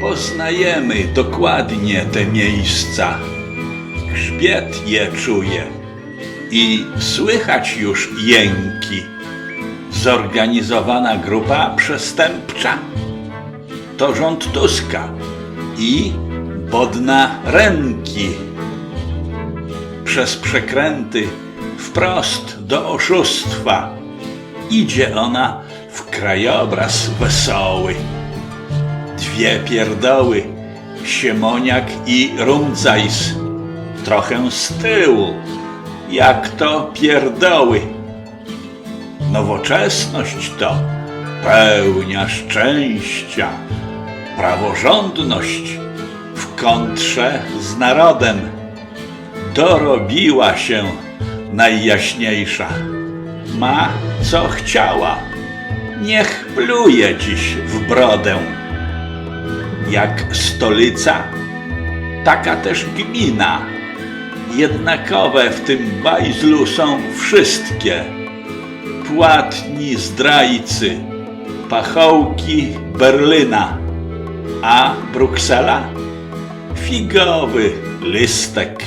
Poznajemy dokładnie te miejsca. Grzbiet je czuje i słychać już jęki. Zorganizowana grupa przestępcza to rząd Tuska i Bodna Ręki. Przez przekręty wprost do oszustwa idzie ona w krajobraz wesoły. Dwie pierdoły, Siemoniak i Rumcajs, trochę z tyłu, jak to pierdoły. Nowoczesność to pełnia szczęścia, praworządność w kontrze z narodem. Dorobiła się najjaśniejsza. Ma co chciała. Niech pluje dziś w brodę. Jak stolica, taka też gmina. Jednakowe w tym bajzlu są wszystkie. Płatni zdrajcy, pachołki Berlyna, a Bruksela figowy listek.